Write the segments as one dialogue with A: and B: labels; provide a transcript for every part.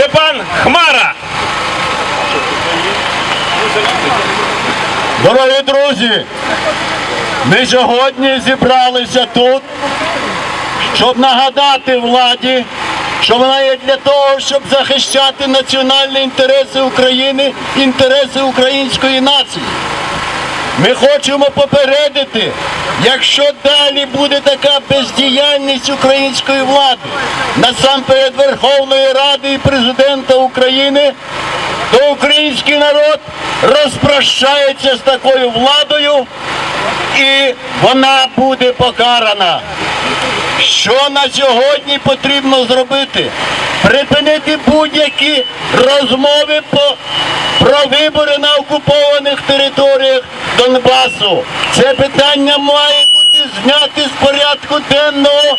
A: Степан Хмара.
B: Дорогі друзі, ми сьогодні зібралися тут, щоб нагадати владі, що вона є для того, щоб захищати національні інтереси України, інтереси української нації. Ми хочемо попередити, якщо далі буде така бездіяльність української влади, насамперед Верховної Ради і президента України, то український народ розпрощається з такою владою і вона буде покарана. Що на сьогодні потрібно зробити? Припинити будь-які розмови по, про вибори на окупованих територіях Донбасу. Це питання має бути зняте з порядку денного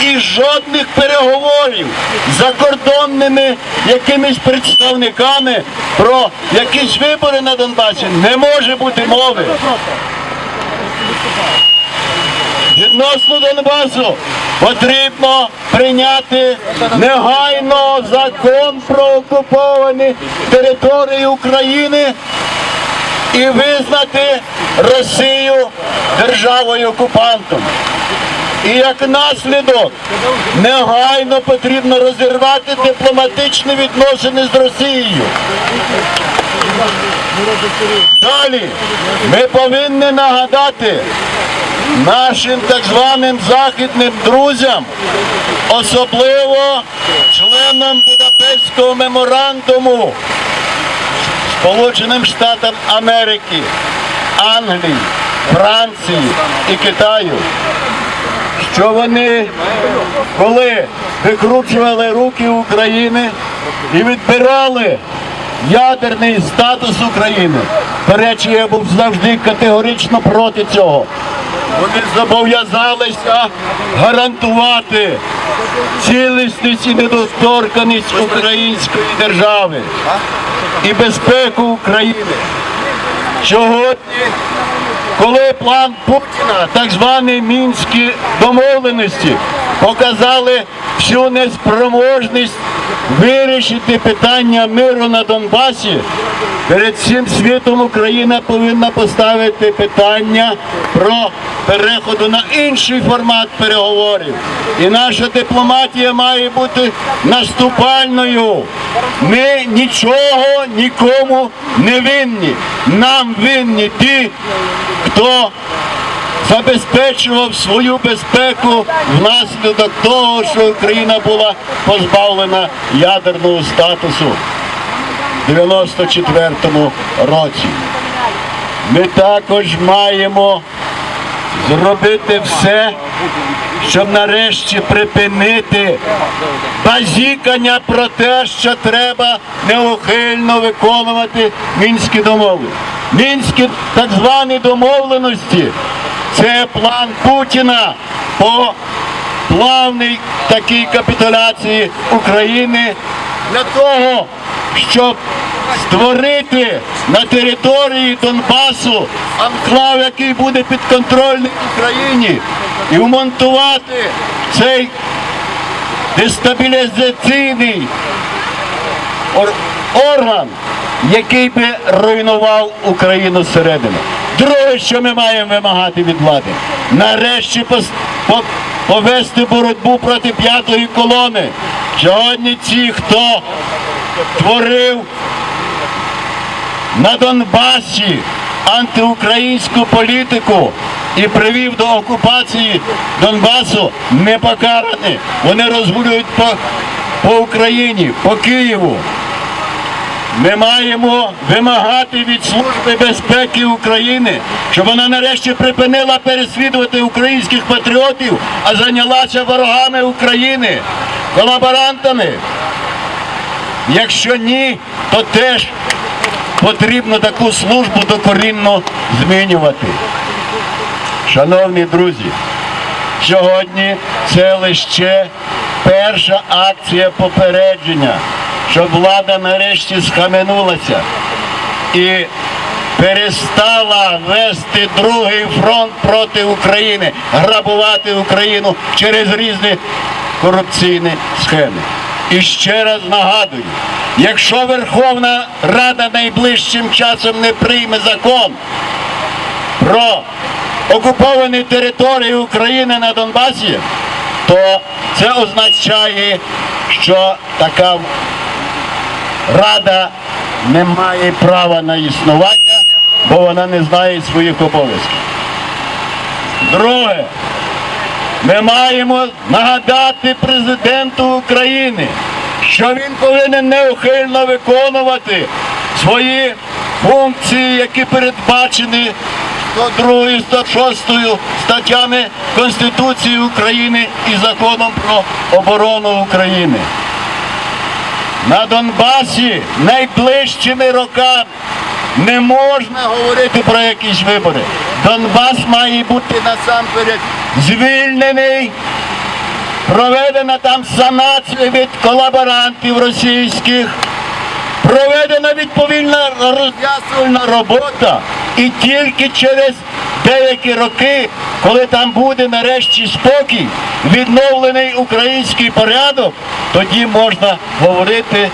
B: і жодних переговорів з закордонними якимись представниками про якісь вибори на Донбасі не може бути мови. Відносно Донбасу потрібно прийняти негайно закон про окуповані території України і визнати Росію державою окупантом. І як наслідок негайно потрібно розірвати дипломатичні відносини з Росією. Далі ми повинні нагадати нашим так званим західним друзям, особливо членам Будапештського меморандуму Сполученим Штатам Америки, Англії, Франції і Китаю, що вони, коли викручували руки України і відбирали ядерний статус України. До речі, я був завжди категорично проти цього. Вони зобов'язалися гарантувати цілісність і недоторканість української держави і безпеку України. Сьогодні, коли план Путіна, так звані мінські домовленості, показали всю неспроможність вирішити питання миру на Донбасі, перед цим світом Україна повинна поставити питання про переходу на інший формат переговорів. І наша дипломатія має бути наступальною. Ми нічого нікому не винні. Нам винні ті, хто забезпечував свою безпеку внаслідок того, що Україна була позбавлена ядерного статусу в 94-му році. Ми також маємо зробити все, щоб нарешті припинити базікання про те, що треба неухильно виконувати мінські домовленості. Мінські так звані домовленості це план Путіна по плавній такій капітуляції України для того, щоб створити на території Донбасу анклав, який буде підконтрольний Україні, і вмонтувати цей дестабілізаційний орган, який би руйнував Україну зсередини. Друге, що ми маємо вимагати від влади, нарешті повести боротьбу проти п'ятої колони. Сьогодні ті, хто творив на Донбасі антиукраїнську політику і привів до окупації Донбасу, не покарані. Вони розгулюють по, по Україні, по Києву. Ми маємо вимагати від Служби безпеки України, щоб вона нарешті припинила переслідувати українських патріотів, а зайнялася ворогами України, колаборантами. Якщо ні, то теж потрібно таку службу докорінно змінювати. Шановні друзі, сьогодні це лише перша акція попередження, щоб влада нарешті схаменулася і перестала вести другий фронт проти України, грабувати Україну через різні корупційні схеми. І ще раз нагадую, якщо Верховна Рада найближчим часом не прийме закон про окуповані території України на Донбасі, то це означає, що така рада не має права на існування, бо вона не знає своїх обов'язків. Друге, ми маємо нагадати президенту України, що він повинен неухильно виконувати свої функції, які передбачені 102 106 статтями Конституції України і законом про оборону України. На Донбасі найближчими роками. Не можна говорити про якісь вибори. Донбас має бути насамперед звільнений, проведена там санація від колаборантів російських, проведена відповідна роз'яснювальна робота, і тільки через деякі роки, коли там буде нарешті спокій, відновлений український порядок, тоді можна говорити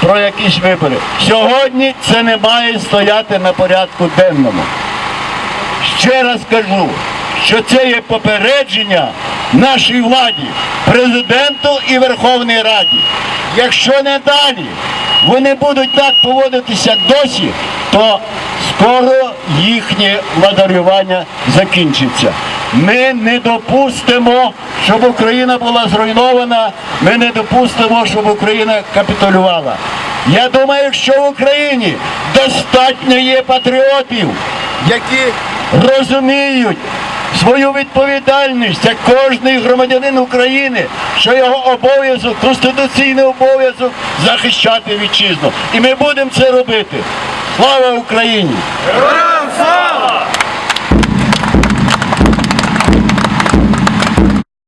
B: про якісь вибори. Сьогодні це не має стояти на порядку денному. Ще раз кажу, що це є попередження нашій владі, президенту і Верховній Раді. Якщо не далі вони будуть так поводитися досі, то скоро їхнє владарювання закінчиться. Ми не допустимо, щоб Україна була зруйнована, ми не допустимо, щоб Україна капітулювала. Я думаю, що в Україні достатньо є патріотів, які розуміють свою відповідальність як кожний громадянин України, що його обов'язок, конституційний обов'язок захищати вітчизну. І ми будемо це робити. Слава Україні!
A: さあ